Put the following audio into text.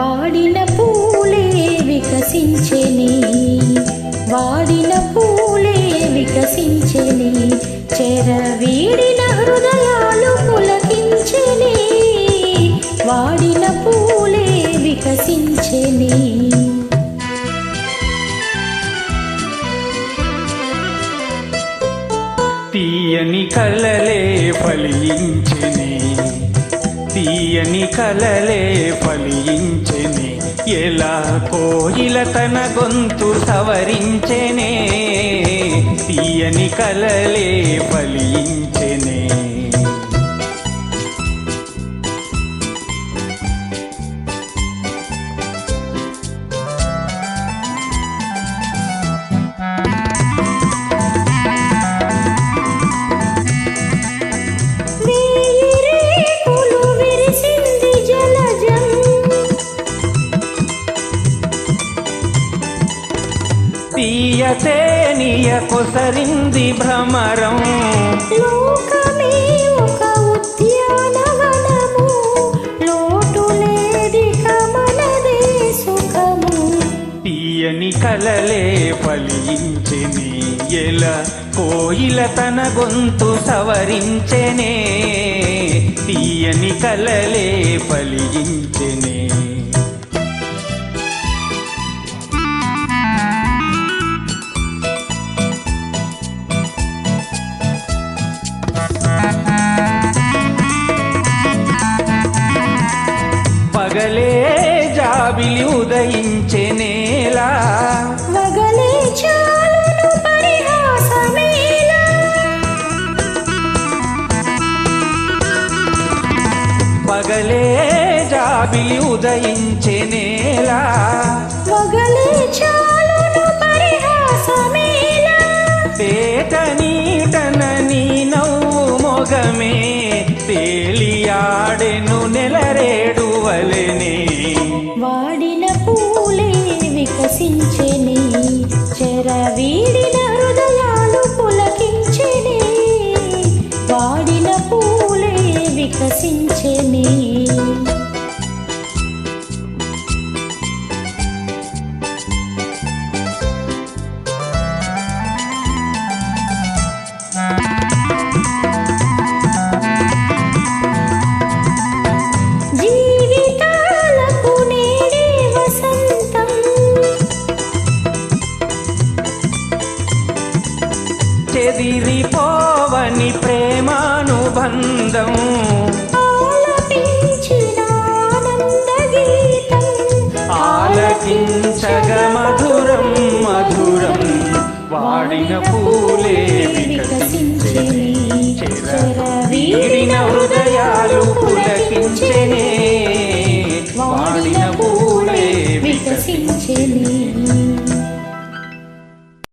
వాడిన పూలే వికసించెని. వాడిన పూలే వికసించెని. చెరవీడిన హృదయాలు పులకించెని. వాడిన పూలే వికసించెని. తీయని కలలే ఫలించెని. తీయని కలలే ఫలించ ఎలా కోయిల తన గొంతు సవరించెనే తీయని కలలే ఫలించ తీయతే నీయ కొసరింది భ్రమరం. తీయని కలలే ఫలించెని. ఎలా? కోయిల తన గొంతు సవరించెనే. తీయని కలలే ఫలించెనే. వగలే చాలును పరిహాసమేలా. పగలే జాబిలి చాలును పరిహాసమేలా. తేట నీటన నీ నవ్వు మొగమే. తేలియాడెను చెరవీడిన హృదయాలు పులకించెని వాడిన పూలే వికసించెని. ప్రేమానుబంధం. ఆలకించగ మధురం మధురం. వాడిన పూలే